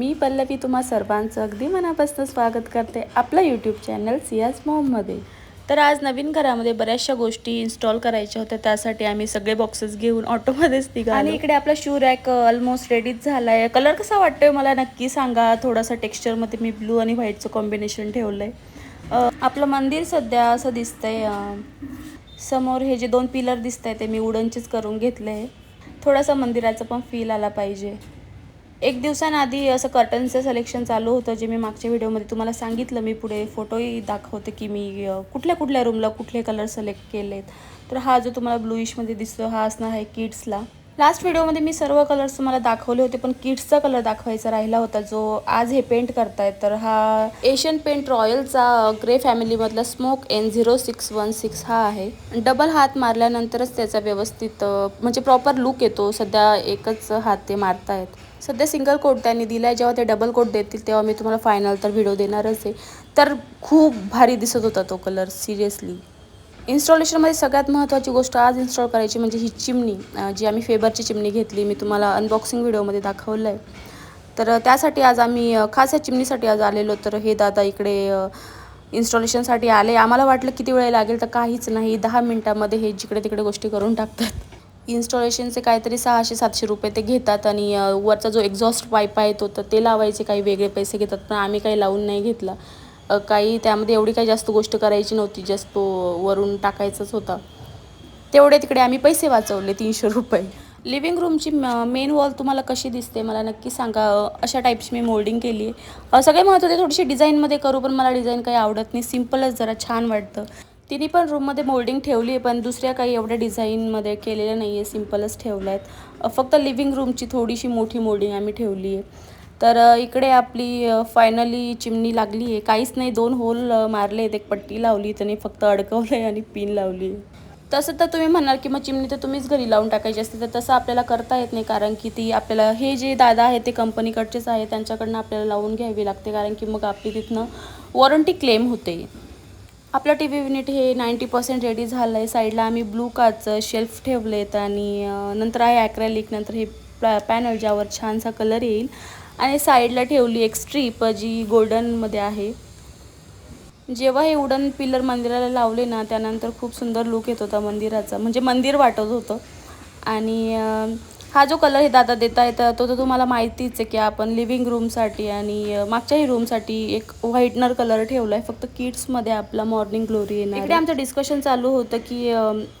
पल्लवी तुम्हा सर्वांचं अगदी मनापासून स्वागत करते आपलं यूट्यूब चॅनल सियाज मॉममध्ये तर आज नवीन घरामध्ये बऱ्याचशा गोष्टी इन्स्टॉल करायच्या होत्या त्यासाठी आम्ही सगळे बॉक्सेस घेऊन ऑटोमध्येच निघालो. आणि इकडे आपला शू रॅक ऑलमोस्ट रेडीच झाला आहे कलर कसा वाटतोय मला नक्की सांगा. थोडासा टेक्स्चरमध्ये मी ब्लू आणि व्हाईटचं कॉम्बिनेशन ठेवलं आहे आपलं मंदिर सध्या असं दिसतंय समोर हे जे दोन पिलर दिसत आहे ते मी उडनचेच करून घेतले आहे थोडासा मंदिराचा पण फील आला पाहिजे. एक दिवसांआधी असं कर्टन्सचं सिलेक्शन चालू होतं जे मी मागच्या व्हिडिओमध्ये तुम्हाला सांगितलं. मी पुढे फोटोही दाखवते की मी कुठल्या कुठल्या रूमला कुठले कलर सिलेक्ट केलेत. तर हा जो तुम्हाला ब्लूइशमध्ये दिसतो हा असणार आहे किड्सला लास्ट व्हिडिओमध्ये मी सर्व कलर्स तुम्हाला दाखवले होते पण किड्सचा कलर दाखवायचा राहिला होता जो आज हे पेंट करतायत. तर हा एशियन पेंट रॉयलचा grey फॅमिलीमधला smoke N zero six one six हा आहे. डबल हात मारल्यानंतरच त्याचा व्यवस्थित म्हणजे प्रॉपर लुक येतो. सध्या एकच हात ते मारतायत. सध्या सिंगल कोट त्यांनी दिलाय. जेव्हा ते डबल कोट देतील तेव्हा मी तुम्हाला फायनल तर व्हिडिओ देणारच आहे. तर खूप भारी दिसत होता तो कलर सिरियसली इन्स्टॉलेशनमध्ये सगळ्यात महत्त्वाची गोष्ट आज इन्स्टॉल करायची म्हणजे ही चिमणी जी आम्ही फेबरची चिमणी घेतली मी तुम्हाला अनबॉक्सिंग व्हिडिओमध्ये दाखवलं आहे तर त्यासाठी आज आम्ही खास या चिमणीसाठी आज आलेलो. तर हे दादा इकडे इन्स्टॉलेशनसाठी आले. आम्हाला वाटलं किती वेळ लागेल तर काहीच नाही. दहा मिनटामध्ये हे जिकडे तिकडे गोष्टी करून टाकतात. इन्स्टॉलेशनचे काहीतरी सहाशे सातशे रुपये ते घेतात आणि वरचा जो एक्झॉस्ट पाईप आहे तो तर ते लावायचे काही वेगळे पैसे घेतात पण आम्ही काही लावून नाही घेतला. काही त्यामध्ये एवढी काही जास्त गोष्ट करायची नव्हती जस्ट तो वरून टाकायचाच होता. तेवढे तिकडे आम्ही पैसे वाचवले तीनशे रुपये. लिव्हिंग रूमची मेन वॉल तुम्हाला कशी दिसते मला नक्की सांगा. अशा टाईपची मी मोल्डिंग केली आहे सगळे महत्त्वाचे थोडीशी डिझाईनमध्ये करू पण मला डिझाईन काही आवडत नाही. सिम्पलच जरा छान वाटतं. तिने पण रूममध्ये मोल्डिंग ठेवली आहे पण दुसऱ्या काही एवढ्या डिझाईनमध्ये केलेल्या नाही आहे सिम्पलच ठेवल्या आहेत. फक्त लिव्हिंग रूमची थोडीशी मोठी मोल्डिंग आम्ही ठेवली आहे. तर इकडे आपली फायनली चिमणी लागली आहे. काहीच नाही दोन होल मारले आहेत. एक पट्टी लावली त्याने फक्त अडकवलं आहे आणि पिन लावली आहे. तसं तर तुम्ही म्हणाल की मग चिमणी तर तुम्हीच घरी लावून टाकायची असते तर तसं आपल्याला करता येत नाही कारण की ती आपल्याला हे जे दादा आहेत ते कंपनीकडचेच आहे त्यांच्याकडनं आपल्याला लावून घ्यावी लागते कारण की मग आपली तिथनं वॉरंटी क्लेम होते. आपलं टी व्ही युनिट हे नाईंटी पर्सेंट रेडी झालं आहे साईडला आम्ही ब्लू काचं शेल्फ ठेवलेत आणि नंतर आहे ॲक्रेलिक नंतर हे पॅनल ज्यावर छानसा कलर येईल. आणि साईडला ठेवली एक स्ट्रीप जी गोल्डनमध्ये आहे. जेव्हा हे उडन पिलर मंदिराला लावले ना त्यानंतर खूप सुंदर लुक येत होता मंदिराचा. म्हणजे मंदिर वाटत होतं. आणि हा जो कलर हे दादा देता येतं तो तर तुम्हाला माहितीच आहे की आपण लिव्हिंग रूमसाठी आणि मागच्याही रूमसाठी एक व्हाईटनर कलर ठेवला आहे फक्त किड्समध्ये आपला मॉर्निंग ग्लोरी येणार इकडे आमचं डिस्कशन चालू होतं की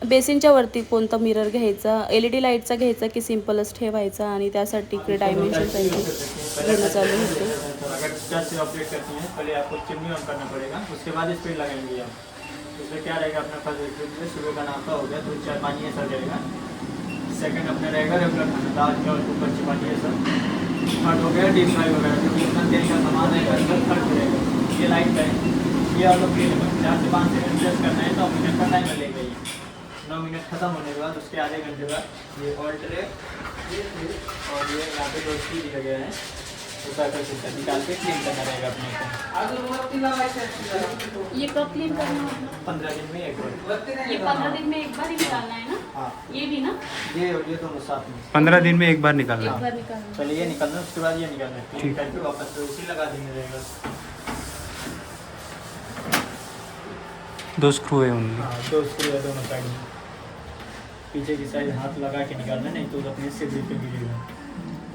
बेसिनच्या वरती कोणता मिरर घ्यायचा एल ई डी लाईटचा घ्यायचा की सिम्पलच ठेवायचा आणि त्यासाठी इकडे डायमेन्शन घेणं चालू होतं. अगर टच से ऑपरेट करती हैं पहले आपको चिमनी ऑन करना पड़ेगा उसके बाद स्पीड लगाएंगे आप उसमें क्या रहेगा अपना सुबह का नाश्ता हो गया चाय पानी ऐसा रहेगा सेकंड अपना रहेगा रेगुलर दाल चावल ऊपर चपाती ऐसा थर्ड हो गया डीप फ्राई वगैरह जो अपना तेल का सामान है अंदर थर्ड रहेगा। ये लाइट है। ये आप लोग चार से पाँच सेकंड प्रेस करना है नौ मिनट का टाइम लगेगा ये। नौ मिनट खत्म होने के बाद, उसके आधे घंटे बाद ये ऑल्टर और ये यहाँ पे दो स्पीड दिया गया है। तो सर्कल निकाल के क्लीन करना रहेगा अपने। को ये कब क्लीन करना होगा। पंद्रह दिन में एक बार। ये पंद्रह दिन में एक बार ही निकालना है ना? हाँ। ये भी ना? ये और ये दोनों साथ में। पंद्रह दिन में एक बार निकालना। एक बार निकालना। पहले ये निकालना उसके बाद ये निकालना। है करके वापस तो उसी लगा देंगे रहेगा दो स्क्रू है उनमें। हाँ दो स्क्रू है दोनों साइड में। पीछे की साइड हाथ लगा के निकालना नहीं तो अपने से भी पे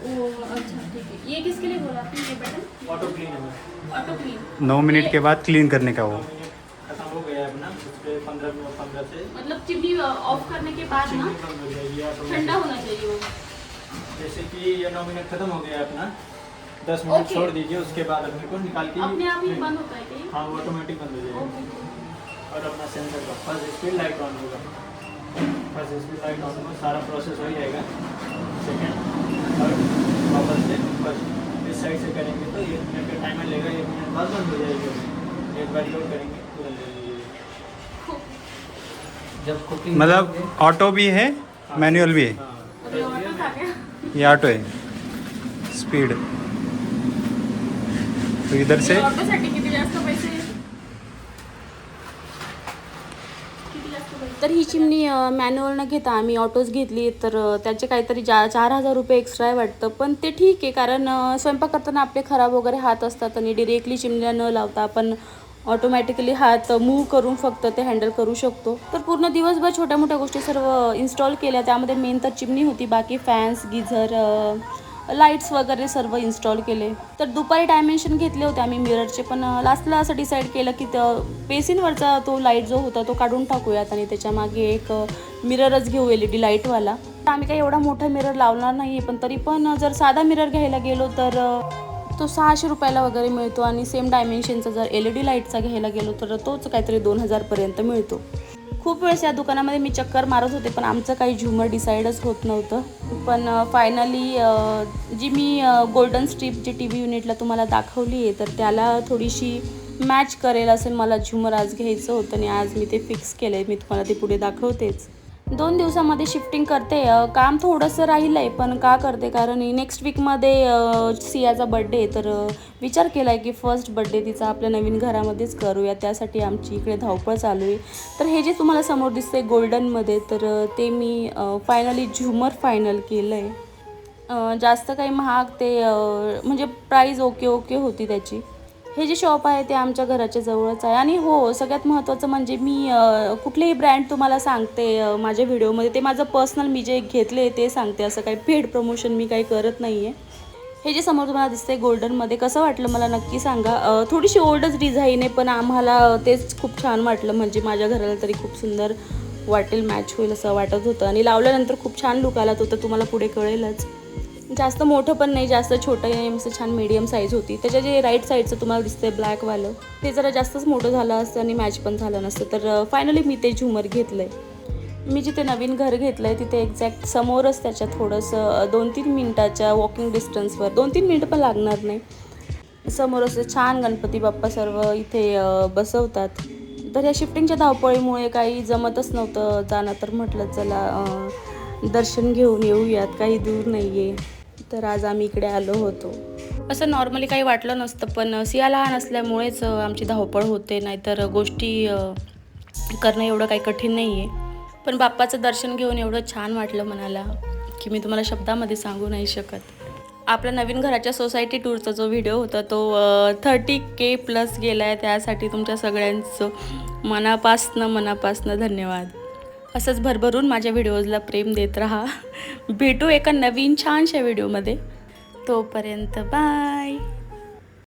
ओ अच्छा ठीक है। ये किसके लिए बोला आपने ये बटन ऑटो क्लीन है ऑटो क्लीन नौ मिनट के बाद क्लीन करने का वो। खत्म हो गया अपना उस पर पंद्रह पंद्रह से। मतलब चिमनी ऑफ़ करने के बाद ना ठंडा होना चाहिए वो। जैसे कि ये नौ मिनट खत्म हो गया अपना दस मिनट Okay. छोड़ दीजिए उसके बाद अपने को निकाल के अपने आप ही बंद होता है क्या हाँ वो ऑटोमेटिक बंद हो जाएगा। ओके और अपना सेंसर का फ़र्स्ट स्पीड लाइट ऑन होगा। फ़र्स्ट स्पीड लाइट ऑन होगा सारा प्रोसेस हो जाएगा। सेकेंड वापस से फ़र्स्ट इस साइड से करेंगे तो एक मिनट का टाइमर लेगा एक मिनट बाद बंद हो जाएगी। एक बार लोड करेंगे हो जब कुकिंग मतलब ऑटो भी है मैनुअल भी है? हाँ। अभी ऑटो था क्या ये ऑटो है। स्पीड तो इधर से तर ही चिमणी मॅन्युअल न घेता आम्ही ऑटोज घेतली. तर त्याचे काहीतरी जा चार हजार रुपये एक्स्ट्रा आहे वाटतं. पण ते ठीक आहे कारण स्वयंपाक करताना आपले खराब वगैरे हात असतात आणि डिरेक्टली चिमण्या न लावता आपण ऑटोमॅटिकली हात मूव्ह करून फक्त ते हँडल करू शकतो. तर पूर्ण दिवसभर छोट्या मोठ्या गोष्टी सर्व इन्स्टॉल केल्या. त्यामध्ये मेन तर चिमणी होती. बाकी फॅन्स गिझर लाईट्स वगैरे सर्व इन्स्टॉल केले. तर दुपारी डायमेन्शन घेतले होते आम्ही मिररचे पण लास्टला असं डिसाईड केलं की बेसिनवरचा तो लाइट जो होता तो काढून टाकूयात आणि त्याच्यामागे एक मिररच घेऊ एल ई डी लाईटवाला तर आम्ही काही एवढा मोठा मिरर लावणार नाही पण तरी पण जर साधा मिरर घ्यायला गेलो तर तो सहाशे रुपयाला वगैरे मिळतो आणि सेम डायमेन्शनचा जर एल ई डी लाईटचा घ्यायला गेलो तर तोच काहीतरी दोन हजारपर्यंत मिळतो. खूप वेळेस या दुकानामध्ये मी चक्कर मारत होते पण आमचं काही झुमर डिसाईडच होत नव्हतं. पण फायनली जी मी golden strip G T V युनिटला तुम्हाला दाखवली आहे तर त्याला थोडीशी मॅच करेल असेल मला झुमर आज घ्यायचं होतं आणि आज मी ते फिक्स केलं आहे मी तुम्हाला ते पुढे दाखवतेच. दोन दिवसामध्ये शिफ्टिंग करते. काम थोडंसं राहिलं आहे पण का करते? कारण नेक्स्ट वीकमध्ये सियाचा बड्डे आहे. तर विचार केला आहे की फर्स्ट बड्डे तिचा आपल्या नवीन घरामध्येच करूया. त्यासाठी आमची इकडे धावपळ चालू आहे. तर हे जे तुम्हाला समोर दिसतंय गोल्डनमध्ये तर ते मी फायनली झुमर फायनल केलं आहे जास्त काही महाग ते म्हणजे प्राईज ओके ओके होती त्याची. हे जे शॉप आहे ते आमच्या घराच्या जवळच आहे. आणि हो सगळ्यात महत्त्वाचं म्हणजे मी कुठलेही ब्रँड तुम्हाला सांगते माझ्या व्हिडिओमध्ये ते माझं पर्सनल मी जे घेतले ते सांगते. असं काही पेड प्रमोशन मी काही करत नाही आहे हे जे समोर तुम्हाला दिसतंय गोल्डनमध्ये कसं वाटलं मला नक्की सांगा. थोडीशी ओल्डच डिझाईन आहे पण आम्हाला तेच खूप छान वाटलं. म्हणजे माझ्या घराला तरी खूप सुंदर वाटेल मॅच होईल असं वाटत होतं. आणि लावल्यानंतर खूप छान लुक आला तो तर तुम्हाला पुढे कळेलच. जास्त मोठं पण नाही जास्त छोटं नाही मस्त छान मीडियम साईज होती. त्याच्या जे राईट साईडचं तुम्हाला दिसतंय ब्लॅकवालं ते जरा जास्तच मोठं झालं असतं आणि मॅच पण झालं नसतं. तर फायनली मी ते झुमर घेतलं आहे मी जिथे नवीन घर घेतलं आहे तिथे एक्झॅक्ट समोरच त्याच्या थोडंसं दोन तीन मिनटाच्या वॉकिंग डिस्टन्सवर दोन तीन मिनटं पण लागणार नाही. समोर असं छान गणपती बाप्पा सर्व इथे बसवतात. तर या शिफ्टिंगच्या धावपळीमुळे काही जमतच नव्हतं जाणं तर म्हटलं चला दर्शन घेऊन येऊयात काही दूर नाही आहे तर आज आम्ही इकडे आलो होतो. असं नॉर्मली काही वाटलं नसतं पण सिया लहान असल्यामुळेच आमची धावपळ होते. नाहीतर गोष्टी करणं एवढं काही कठीण नाही आहे पण बाप्पाचं दर्शन घेऊन एवढं छान वाटलं मनाला की मी तुम्हाला शब्दामध्ये सांगू नाही शकत. आपल्या नवीन घराच्या सोसायटी टूरचा जो व्हिडिओ होता तो थर्टी के प्लस गेला आहे त्यासाठी तुमच्या सगळ्यांचं मनापासनं मनापासनं धन्यवाद. असंच भरभरून माझ्या व्हिडिओजला प्रेम देत राहा. भेटू एका नवीन छानशा व्हिडिओमध्ये. तोपर्यंत बाय.